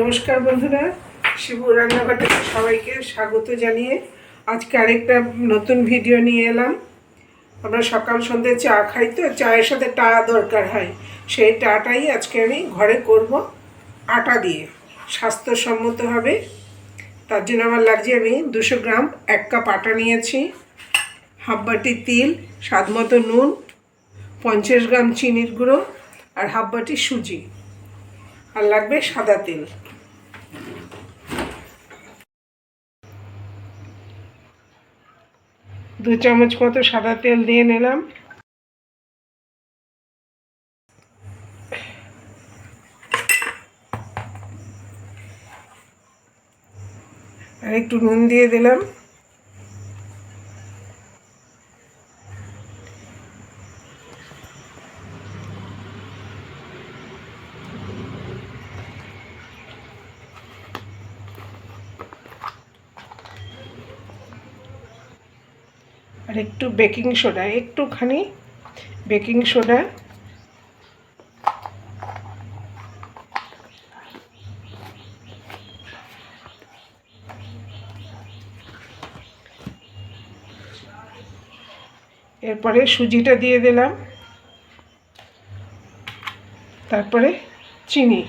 নমস্কার বন্ধুরা শিবু রান্নাঘাটে সবাইকে স্বাগত জানিয়ে আজকে আরেকটা নতুন ভিডিও নিয়ে এলাম। আমরা সকাল সন্ধ্যে চা খাই তো, চায়ের সাথে টা দরকার হয়। সেই টাটাই আজকে আমি ঘরে করব আটা দিয়ে। স্বাস্থ্যসম্মত হবে। তার জন্য আমার লাগছে আমি দুশো গ্রাম এক কাপ আটা নিয়েছি, হাফ বাটি তিল, স্বাদ মতো নুন, পঞ্চাশ গ্রাম চিনির গুঁড়ো আর হাফ বাটি সুজি। আর লাগবে সাদা তেল। দু চামচ মতো সাদা তেল দিয়ে নিলাম। আর একটু নুন দিয়ে দিলাম। একটু বেকিং সোডা একটুখানি বেকিং সোডা। এরপরে সুজিটা দিয়ে দিলাম। তারপরে চিনি।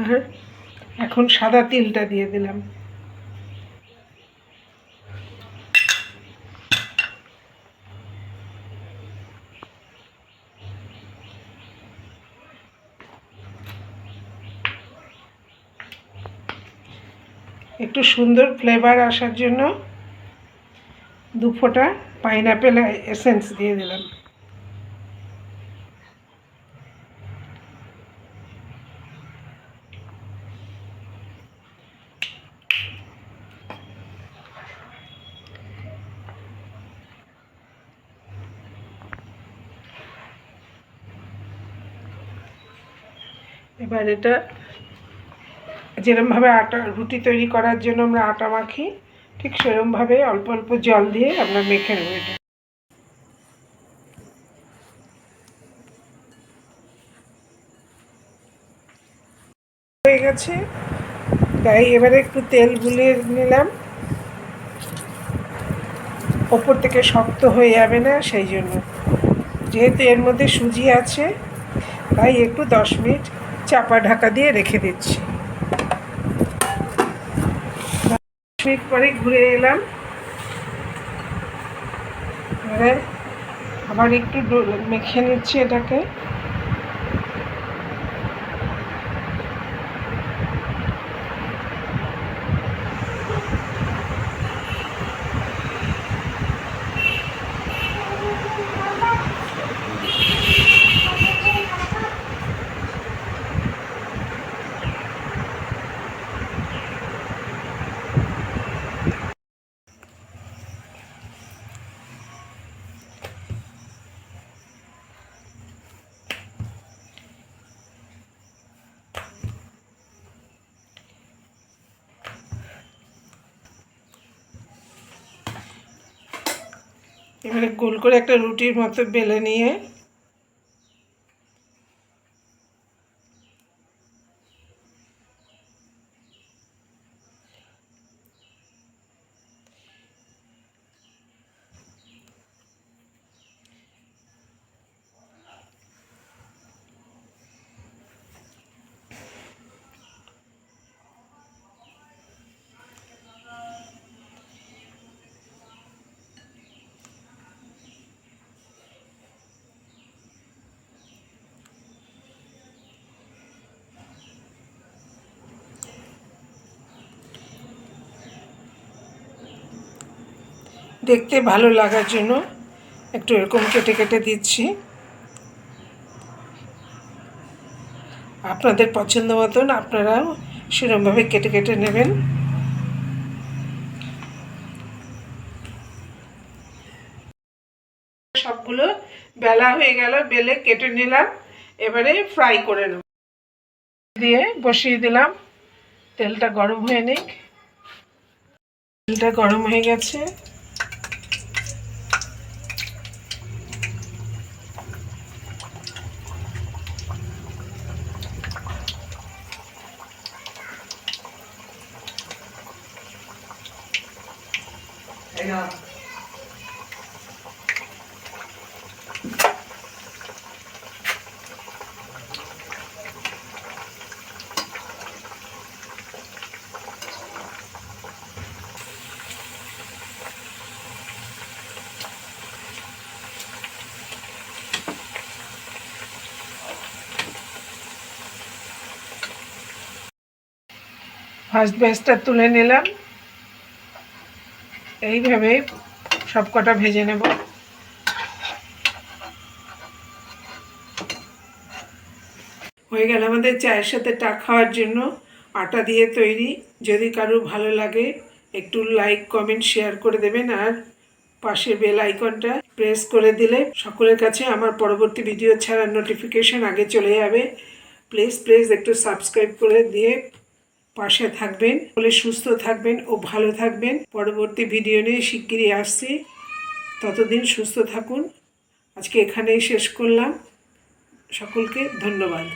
আর এখন সাদা তিলটা দিয়ে দিলাম। একটু সুন্দর ফ্লেভার আসার জন্য দু ফোঁটা পাইনাপেল এসেন্স দিয়ে দিলাম। এবার এটা যেরমভাবে আটা রুটি তৈরি করার জন্য আমরা আটা মাখি, ঠিক সেরমভাবে অল্প অল্প জল দিয়ে আমরা মেখে নেব এটা। হয়ে গেছে। তাই এবারে একটু তেল গুলিয়ে নিলাম। ওপর থেকে শক্ত হয়ে যাবে না সেই জন্য। যেহেতু এর মধ্যে সুজি আছে, তাই একটু দশ মিনিট চাপা ঢাকা দিয়ে রেখে দিচ্ছি। মিনিট পরে ঘুরে এলাম। আবার একটু মেখে নিচ্ছি এটাকে। এবারে গোল করে একটা রুটির মতো বেলে নিয়ে দেখতে ভালো লাগার জন্য একটু এরকম কেটে কেটে দিচ্ছি। আপনাদের পছন্দ মতন আপনারাও সেরকমভাবে কেটে কেটে নেবেন। সবগুলো বেলা হয়ে গেল, বেলে কেটে নিলাম, এবারে ফ্রাই করে নেব। দিয়ে বসিয়ে দিলাম, তেলটা গরম হয়ে নিক। তেলটা গরম হয়ে গেছে। ফার্স্ট ব্যাচটা তুলে নিলাম। এইভাবে সব কটা ভেজে নেব। হয়ে গেল আমাদের চায়ের সাথে টা খাওয়ার জন্য। আটা দিয়ে তৈরি। যদি কারও ভালো লাগে, একটু লাইক কমেন্ট শেয়ার করে দেবেন। আর পাশে বেল আইকনটা প্রেস করে দিলে সকলের কাছে আমার পরবর্তী ভিডিও ছাড়ার নোটিফিকেশন আগে চলে যাবে। প্লিজ প্লিজ একটু সাবস্ক্রাইব করে দিয়ে পাশে থাকবেন বলে সুস্থ থাকবেন ও ভালো থাকবেন। পরবর্তী ভিডিও নিয়ে শিগগিরই আসছি। ততদিন সুস্থ থাকুন। আজকে এখানেই শেষ করলাম। সকলকে ধন্যবাদ।